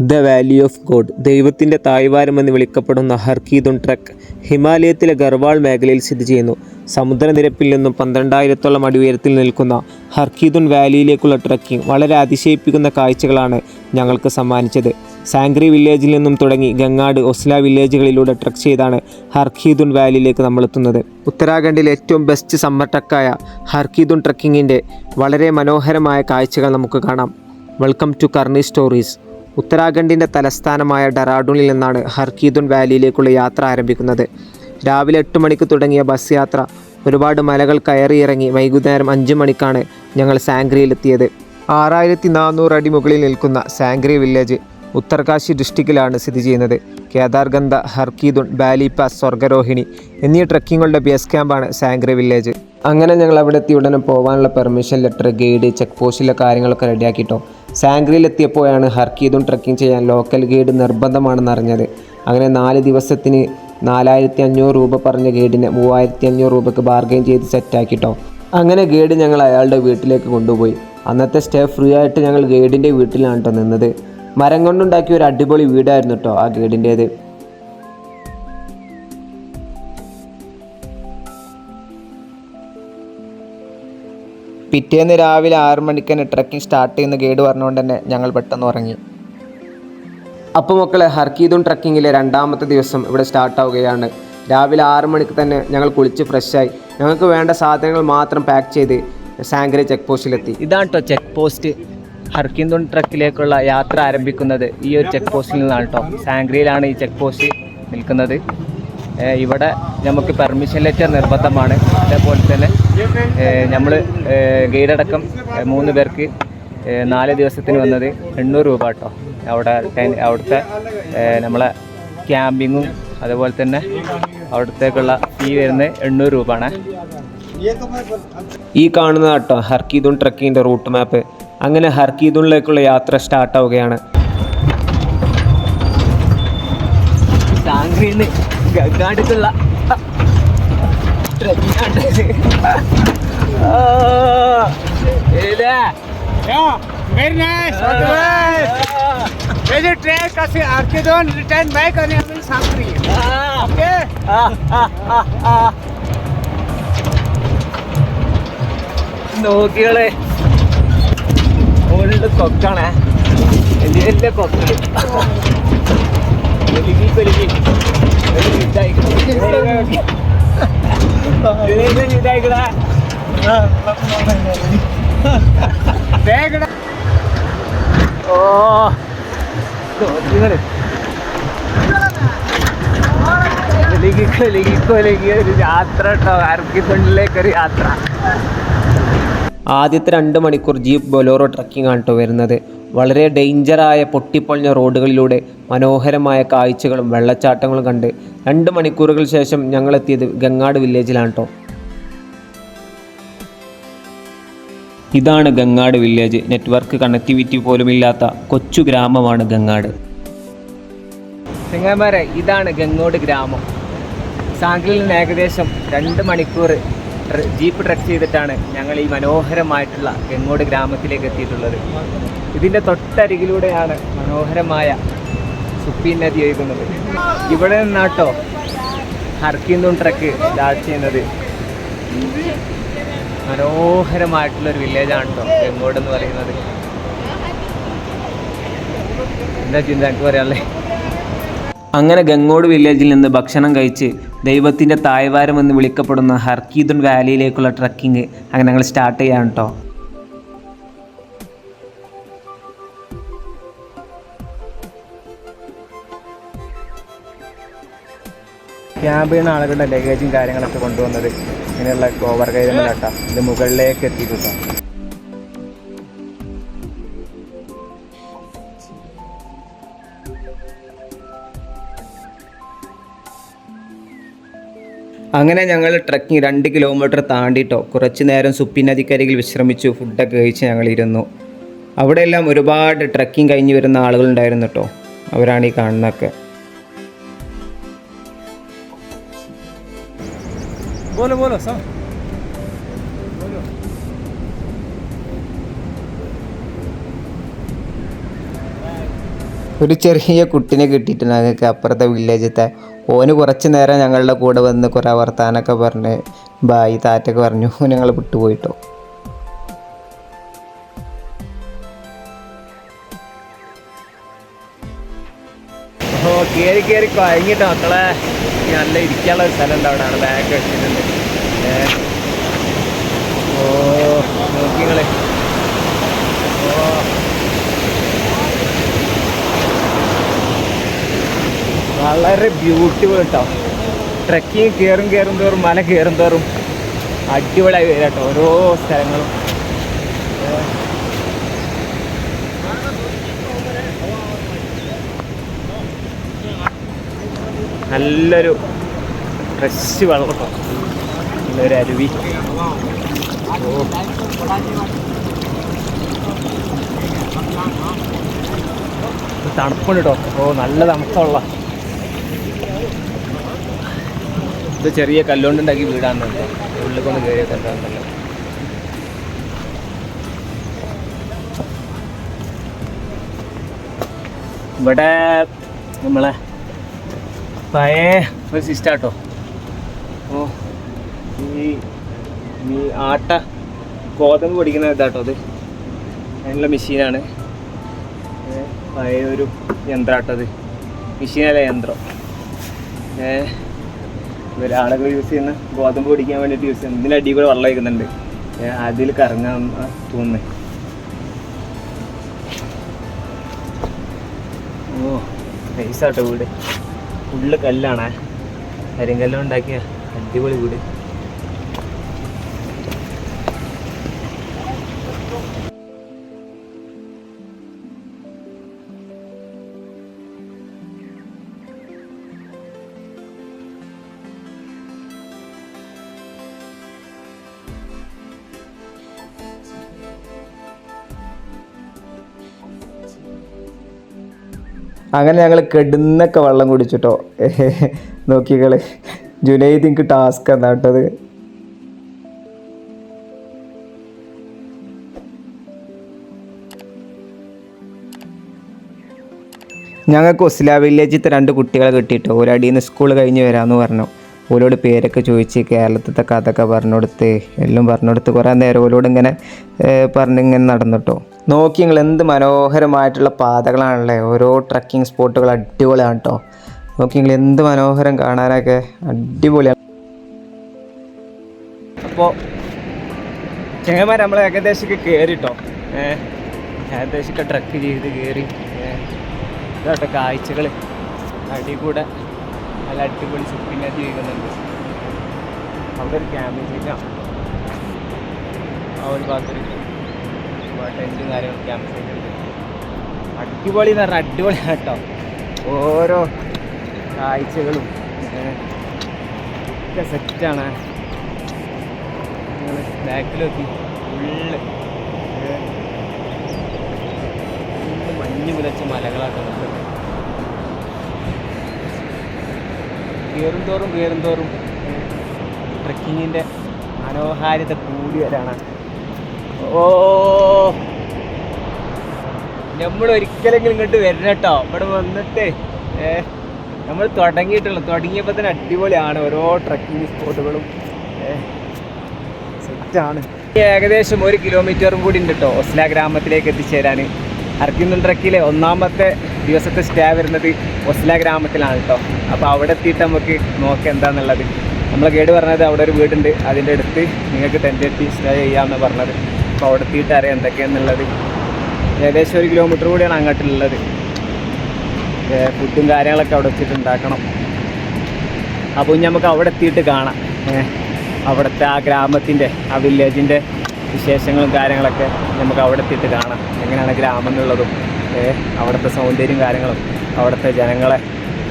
The Valley of God ദൈവത്തിന്റെ തായ്വാരം എന്ന് വിളിക്കപ്പെടുന്ന ഹർക്കീദുൺ ട്രക്ക് ഹിമാലയത്തിലെ ഗർവാൾ മേഖലയിൽ സ്ഥിതി ചെയ്യുന്നു. സമുദ്രനിരപ്പിൽ നിന്നും പന്ത്രണ്ടായിരത്തോളം അടി ഉയരത്തിൽ നിൽക്കുന്ന ഹർക്കീദുൺ വാലിയിലേക്കുള്ള ട്രക്കിംഗ് വളരെ അതിശയിപ്പിക്കുന്ന കാഴ്ചകളാണ് ഞങ്ങൾക്ക് സമ്മാനിച്ചത്. സാങ്ക്രി വില്ലേജിൽ നിന്നും തുടങ്ങി ഗംഗാട് ഒസ്ല വില്ലേജുകളിലൂടെ ട്രക്ക് ചെയ്താണ് ഹർക്കീദുൺ വാലിയിലേക്ക് നമ്മൾ എത്തുന്നത്. ഉത്തരാഖണ്ഡിലെ ഏറ്റവും ബെസ്റ്റ് സമ്മർ ട്രക്കായ ഹർക്കീദുൺ ട്രക്കിങ്ങിന്റെ വളരെ മനോഹരമായ കാഴ്ചകൾ നമുക്ക് കാണാം. വെൽക്കം ടു കർണി സ്റ്റോറീസ് ഉത്തരാഖണ്ഡിന്റെ തലസ്ഥാനമായ ഡെറാഡൂണിൽ നിന്നാണ് ഹർക്കീദുൺ വാലിയിലേക്കുള്ള യാത്ര ആരംഭിക്കുന്നത്. രാവിലെ എട്ട് മണിക്ക് തുടങ്ങിയ ബസ് യാത്ര. ഒരുപാട് മലകൾ കയറി ഇറങ്ങി വൈകുന്നേരം അഞ്ച് മണിക്കാണ് ഞങ്ങൾ സാങ്ക്രിയിലെത്തിയത് ആറായിരത്തി നാനൂറ് അടി മുകളിൽ നിൽക്കുന്ന സാങ്ക്രി വില്ലേജ് ഉത്തർകാശി ഡിസ്ട്രിക്റ്റിലാണ് സ്ഥിതി ചെയ്യുന്നത്. കേദാർഗന്ധ ഹർക്കീദുൺ ബാലിപാസ് സ്വർഗരോഹിണി എന്നീ ട്രക്കിങ്ങുകളുടെ ബേസ് ക്യാമ്പാണ് സാങ്ക്രി വില്ലേജ്. അങ്ങനെ ഞങ്ങൾ അവിടെ എത്തി. ഉടനെ പോകാനുള്ള പെർമിഷൻ ലെറ്റർ ഗൈഡ് ചെക്ക് പോസ്റ്റിലെ കാര്യങ്ങളൊക്കെ റെഡിയാക്കിട്ടോ സാങ്ക്രിയിൽ എത്തിയപ്പോഴാണ് ഹർക്കീദും ട്രക്കിംഗ് ചെയ്യാൻ ലോക്കൽ ഗൈഡ് നിർബന്ധമാണെന്ന് അറിഞ്ഞത്. അങ്ങനെ നാല് ദിവസത്തിന് നാലായിരത്തി അഞ്ഞൂറ് രൂപ പറഞ്ഞ ഗൈഡിനെ മൂവായിരത്തി അഞ്ഞൂറ് രൂപയ്ക്ക് ബാർഗെയിൻ ചെയ്ത് സെറ്റാക്കിട്ടോ അങ്ങനെ ഗൈഡ് ഞങ്ങൾ അയാളുടെ വീട്ടിലേക്ക് കൊണ്ടുപോയി. അന്നത്തെ സ്റ്റേ ഫ്രീ ആയിട്ട് ഞങ്ങൾ ഗൈഡിന്റെ വീട്ടിലാണ് കേട്ടോ നിന്നത്. മരം കൊണ്ടുണ്ടാക്കിയ ഒരു അടിപൊളി വീടായിരുന്നു കേട്ടോ ആ ഗൈഡിന്റേത് പിറ്റേന്ന് രാവിലെ ആറ് മണിക്ക് തന്നെ ട്രക്കിംഗ് സ്റ്റാർട്ട് ചെയ്യുന്ന ഗൈഡ് പറഞ്ഞുകൊണ്ട് തന്നെ ഞങ്ങൾ പെട്ടെന്ന് ഉറങ്ങി. അപ്പോൾ മക്കളെ ഹർക്കീദും ട്രക്കിങ്ങിലെ രണ്ടാമത്തെ ദിവസം ഇവിടെ സ്റ്റാർട്ട് ആവുകയാണ്. രാവിലെ ആറ് മണിക്ക് തന്നെ ഞങ്ങൾ കുളിച്ച് ഫ്രഷായി ഞങ്ങൾക്ക് വേണ്ട സാധനങ്ങൾ മാത്രം പാക്ക് ചെയ്ത് സാങ്കരി ചെക്ക് പോസ്റ്റിലെത്തി ഇതാണ് കേട്ടോ ചെക്ക് പോസ്റ്റ് ഹർക്കിന്തുൺ ട്രക്കിലേക്കുള്ള യാത്ര ആരംഭിക്കുന്നത് ഈ ഒരു ചെക്ക് പോസ്റ്റിൽ നിന്നാണ് കേട്ടോ സാങ്ക്രിയിലാണ് ഈ ചെക്ക് പോസ്റ്റ് നിൽക്കുന്നത്. ഇവിടെ നമുക്ക് പെർമിഷൻ ലെറ്റർ നിർബന്ധമാണ്. അതേപോലെ തന്നെ നമ്മൾ ഗൈഡടക്കം മൂന്ന് പേർക്ക് നാല് ദിവസത്തിന് വന്നത് എണ്ണൂറ് രൂപ കേട്ടോ അവിടെ അവിടുത്തെ നമ്മളെ ക്യാമ്പിങ്ങും അതുപോലെ തന്നെ അവിടത്തേക്കുള്ള ഫീ വരുന്നത് എണ്ണൂറ് രൂപ ആണ് ഈ കാണുന്ന കേട്ടോ ഹർക്കീദുൺ ട്രക്കിങ്ങിന്റെ റൂട്ട് മാപ്പ്. അങ്ങനെ ഹർക്കീദുണിലേക്കുള്ള യാത്ര സ്റ്റാർട്ട് ആവുകയാണ് സാങ്ക്രിന്ന് Yeah, very nice. Okay, nice. Visit train kasi Arkidon return back and I will Sankri. Okay. നോക്കികളെ മുകളിൽ കൊക്കാണേ വലിയ കൊക്കൾ കൊലുകി കൊലുകി ഓ ഒരു യാത്ര യാത്ര. ആദ്യത്തെ രണ്ട് മണിക്കൂർ ജീപ്പ് ബൊലോറോ ട്രക്കിംഗ് ആണ് കേട്ടോ വരുന്നത്. വളരെ ഡേഞ്ചറായ പൊട്ടിപ്പൊളിഞ്ഞ റോഡുകളിലൂടെ മനോഹരമായ കാഴ്ചകളും വെള്ളച്ചാട്ടങ്ങളും കണ്ട് രണ്ട് മണിക്കൂറുകൾ ശേഷം ഞങ്ങളെത്തിയത് ഗംഗാട് വില്ലേജിലാണ് കേട്ടോ ഇതാണ് ഗംഗാട് വില്ലേജ്. നെറ്റ്വർക്ക് കണക്ടിവിറ്റി പോലുമില്ലാത്ത കൊച്ചു ഗ്രാമമാണ് ഗംഗാട്. ചെങ്ങന്മാരെ ഇതാണ് ഗംഗോട് ഗ്രാമം. സാങ്കിലിന് ഏകദേശം രണ്ട് മണിക്കൂർ ജീപ്പ് ട്രക്ക് ചെയ്തിട്ടാണ് ഞങ്ങൾ ഈ മനോഹരമായിട്ടുള്ള കെങ്ങോട് ഗ്രാമത്തിലേക്ക് എത്തിയിട്ടുള്ളത്. ഇതിന്റെ തൊട്ടരികിലൂടെയാണ് മനോഹരമായ സുപ്പി നദി ഒഴുകുന്നത്. ഇവിടെ നിന്നാട്ടോ ഹർക്കിന്തും ട്രക്ക് സ്റ്റാർട്ട് ചെയ്യുന്നത്. മനോഹരമായിട്ടുള്ളൊരു വില്ലേജാണ് കേട്ടോ കെങ്ങോട് എന്ന് പറയുന്നത്. എന്താ ചിന്ത എനിക്ക് പറയാനുള്ളത്? അങ്ങനെ ഗംഗോട് വില്ലേജിൽ നിന്ന് ഭക്ഷണം കഴിച്ച് ദൈവത്തിന്റെ തായ്വാരം എന്ന് വിളിക്കപ്പെടുന്ന ഹർക്കീദുൺ വാലിയിലേക്കുള്ള ട്രക്കിംഗ് അങ്ങനെ ഞങ്ങൾ സ്റ്റാർട്ട് ചെയ്യാൻ കേട്ടോ. ക്യാമ്പ് ചെയ്യുന്ന ആളുകളുടെ ലഗേജും കാര്യങ്ങളൊക്കെ കൊണ്ടുവന്നത് ഇങ്ങനെയുള്ള ഓവർ കൈ കേട്ടോ. ഇത് മുകളിലേക്ക് എത്തിയിട്ടോ അങ്ങനെ ഞങ്ങൾ ട്രക്കിംഗ് രണ്ട് കിലോമീറ്റർ താണ്ടിട്ടോ. കുറച്ച് നേരം സുപ്പി നദിക്കരികിൽ വിശ്രമിച്ചു. ഫുഡൊക്കെ കഴിച്ച് ഞങ്ങളിരുന്നു അവിടെയെല്ലാം ഒരുപാട് ട്രക്കിംഗ് കഴിഞ്ഞ് വരുന്ന ആളുകളുണ്ടായിരുന്നു കേട്ടോ അവരാണ് ഈ കാണുന്നതൊക്കെ. ഒരു ചെറിയ കുട്ടിനെ കിട്ടിയിട്ടുണ്ട്. ഞങ്ങൾക്ക് അപ്പുറത്തെ വില്ലേജത്തെ ഓന് കുറച്ച് നേരം ഞങ്ങളുടെ കൂടെ വന്ന് കുറേ വർത്താനൊക്കെ പറഞ്ഞ് ബായി താറ്റൊക്കെ പറഞ്ഞു. ഞങ്ങൾ വിട്ടുപോയിട്ടോ. ഓ കയറി കയറി കഴിഞ്ഞിട്ട് മക്കളെ. നല്ല ഇരിക്കാനുള്ള ഒരു സ്ഥലം ഉണ്ട് അവിടെയാണ് അവിടെ ബാഗ് വെച്ചിട്ടുണ്ട് ഓ നോക്കിങ്ങൾ ഓ വളരെ ബ്യൂട്ടിഫുൾ കേട്ടോ ട്രക്കിങ് കയറും കയറും തോറും മല കയറും തോറും. അടിപൊളിയായി വരിക കേട്ടോ ഓരോ സ്ഥലങ്ങളും. നല്ലൊരു ഫ്രഷ് വെള്ളം നല്ലൊരു അരുവി. ഓ. തണുപ്പുണ്ട് കേട്ടോ ഓ നല്ല തണുപ്പുള്ള ഇത് ചെറിയ കല്ലുകൊണ്ടുണ്ടാക്കി വീടാണ് കേട്ടോ. ഉള്ളിൽ കയറി കണ്ടല്ലോ ഇവിടെ നമ്മളെ പഴയ ഒരു സിസ്റ്റാട്ടോ ഓ ഈ ഈ ആട്ട ഗോതമ്പ് പൊടിക്കുന്ന ഇതാട്ടോ അത്. അതിനുള്ള മെഷീനാണ്. പഴയ ഒരു യന്ത്രാട്ടോ അത്. മെഷീനല്ല യന്ത്രം. ഏ ഒരാളൊക്കെ യൂസ് ചെയ്യുന്ന ഗോതമ്പ് പൊടിക്കാൻ വേണ്ടിയിട്ട് യൂസ് ചെയ്യുന്നത് ഇതിന്റെ അടിയിൽ കൂടെ വെള്ളം വയ്ക്കുന്നുണ്ട് അതിൽ കറങ്ങാൻ തോന്നുന്നത് ഓ നൈസാട്ടോ വീട്. ഫുള്ള് കല്ലാണ്. കരിങ്കല്ലുണ്ടാക്കിയ അടിപൊളി വീട്. അങ്ങനെ ഞങ്ങൾ കെടുന്നൊക്കെ വെള്ളം കുടിച്ചിട്ടോ. നോക്കിക്കൾ ജുനൈദ് എനിക്ക് ടാസ്ക് എന്നാട്ടത് ഞങ്ങൾക്ക് ഒസ്ല വില്ലേജിലത്തെ രണ്ട് കുട്ടികളെ കിട്ടിയിട്ടോ ഒരടിയിൽ നിന്ന് സ്കൂൾ കഴിഞ്ഞ് വരാമെന്ന് പറഞ്ഞു. ഓലോട് പേരൊക്കെ ചോദിച്ച് കേരളത്തിലത്തെ കഥയൊക്കെ പറഞ്ഞു കൊടുത്ത് എല്ലാം പറഞ്ഞു കൊടുത്ത് കുറേ നേരം ഓലോട് ഇങ്ങനെ പറഞ്ഞിങ്ങനെ നടന്നിട്ടോ. നോക്കി നിങ്ങൾ എന്ത് മനോഹരമായിട്ടുള്ള പാതകളാണല്ലേ? ഓരോ ട്രക്കിംഗ് സ്പോട്ടുകൾ അടിപൊളിയാണ് കേട്ടോ നോക്കി നിങ്ങൾ എന്ത് മനോഹരം കാണാനൊക്കെ അടിപൊളിയാണ്. അപ്പോൾ ചേമാർ നമ്മൾ ഏകദേശമൊക്കെ കയറിട്ടോ ഏഹ് ഏകദേശമൊക്കെ ട്രക്ക് ചെയ്ത് കയറി ഇതാട്ടോ കാഴ്ചകൾ അടി കൂടെ നല്ല അടിപൊളി ഷുപ്പിംഗ് ജീവിക്കുന്നുണ്ട് അവിടെ ഒരു ക്യാമ്പ് ചെയ്യാം ആ ഒരു ഭാഗത്തൊരു ടെന്റും കാര്യങ്ങളും ക്യാമ്പ് സൈറ്റ് ഉണ്ട് അടിപൊളി എന്ന് പറഞ്ഞാൽ അടിപൊളിയാണ് കേട്ടോ. ഓരോ കാഴ്ചകളും ഒക്കെ സെറ്റാണ് ബാക്കിൽ നോക്കി. ഫുള്ള് ഫുള്ള് മഞ്ഞ് പുലച്ച മലകളാണ് നമുക്ക് കയറും തോറും കയറും തോറും ട്രക്കിങ്ങിന്റെ മനോഹാരിത കൂടി വരാണ് ഓ. നമ്മൾ ഒരിക്കലെങ്കിലും ഇങ്ങോട്ട് വരണം കേട്ടോ. ഇവിടെ വന്നിട്ട് ഏ നമ്മൾ തുടങ്ങിയിട്ടുള്ളൂ. തുടങ്ങിയപ്പോൾ തന്നെ അടിപൊളിയാണ്. ഓരോ ട്രക്കിംഗ് സ്പോട്ടുകളും സെറ്റാണ് ഏകദേശം ഒരു കിലോമീറ്ററും കൂടി ഉണ്ട് കേട്ടോ. ഒസ്ല ഗ്രാമത്തിലേക്ക് എത്തിച്ചേരാൻ അർക്കിന്ദൻ ട്രക്കിലെ ഒന്നാമത്തെ ദിവസത്തെ സ്റ്റേ വരുന്നത് ഒസ്ല ഗ്രാമത്തിലാണ് കേട്ടോ. അപ്പോൾ അവിടെ എത്തിയിട്ട് നമുക്ക് നോക്കാം എന്താണെന്നുള്ളത് നമ്മൾ കേട് പറഞ്ഞത് അവിടെ ഒരു വീടുണ്ട്. അതിന്റെ അടുത്ത് നിങ്ങൾക്ക് ടെന്റ് എത്തി സ്റ്റേ ചെയ്യാമെന്ന് പറഞ്ഞത്. അപ്പോൾ അവിടെ എത്തിയിട്ട് അറിയാം എന്തൊക്കെയാണെന്നുള്ളത് ഏകദേശം ഒരു കിലോമീറ്റർ കൂടിയാണ് അങ്ങോട്ടുള്ളത്. ഫുഡും കാര്യങ്ങളൊക്കെ അവിടെ വെച്ചിട്ട് ഉണ്ടാക്കണം. അപ്പോൾ നമുക്ക് അവിടെ എത്തിയിട്ട് കാണാം. അവിടുത്തെ ആ ഗ്രാമത്തിന്റെ ആ വില്ലേജിന്റെ വിശേഷങ്ങളും കാര്യങ്ങളൊക്കെ നമുക്ക് അവിടെ എത്തിയിട്ട് കാണാം. എങ്ങനെയാണ് ഗ്രാമം എന്നുള്ളതും അവിടുത്തെ സൗന്ദര്യം കാര്യങ്ങളും അവിടുത്തെ ജനങ്ങളെ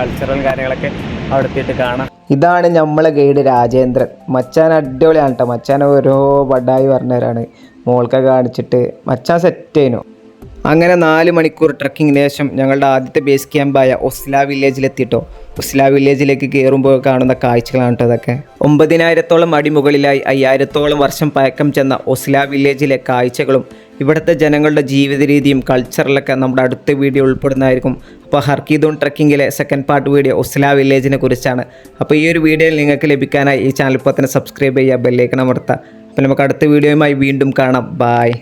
കൾച്ചറൽ കാര്യങ്ങളൊക്കെ അവിടെ എത്തിയിട്ട് കാണാം. ഇതാണ് നമ്മളെ ഗൈഡ് രാജേന്ദ്രൻ. മച്ചാൻ അടിപൊളിയാണ് കേട്ടോ മച്ചാൻ ഓരോ ബഡായി പറഞ്ഞവരാണ്. മോൾക്ക കാണിച്ചിട്ട് മച്ചാൻ സെറ്റ് ചെയ്യുന്നു അങ്ങനെ നാല് മണിക്കൂർ ട്രക്കിങ്ങിന് ശേഷം ഞങ്ങളുടെ ആദ്യത്തെ ബേസ് ക്യാമ്പായ ഒസ്ല വില്ലേജിലെത്തിയിട്ടോ ഒസ്ല വില്ലേജിലേക്ക് കയറുമ്പോൾ കാണുന്ന കാഴ്ചകളാണ് കേട്ടോ അതൊക്കെ ഒമ്പതിനായിരത്തോളം അടിമുകളിലായി അയ്യായിരത്തോളം വർഷം പഴക്കം ചെന്ന ഒസ്ല വില്ലേജിലെ കാഴ്ചകളും ഇവിടുത്തെ ജനങ്ങളുടെ ജീവിത രീതിയും കൾച്ചറിലൊക്കെ നമ്മുടെ അടുത്ത വീഡിയോ ഉൾപ്പെടുന്നതായിരിക്കും. അപ്പോൾ ഹർക്കീദോൺ ട്രക്കിങ്ങിലെ സെക്കൻഡ് പാർട്ട് വീഡിയോ ഒസ്ല വില്ലേജിനെ കുറിച്ചാണ്. അപ്പോൾ ഈ ഒരു വീഡിയോയിൽ നിങ്ങൾക്ക് ലഭിക്കാനായി ഈ ചാനൽ ഇപ്പോൾ തന്നെ സബ്സ്ക്രൈബ് ചെയ്യുക ബെല്ലേക്കണം അമർത്തുക. അപ്പോൾ നമുക്ക് അടുത്ത വീഡിയോയുമായി വീണ്ടും കാണാം. ബായ്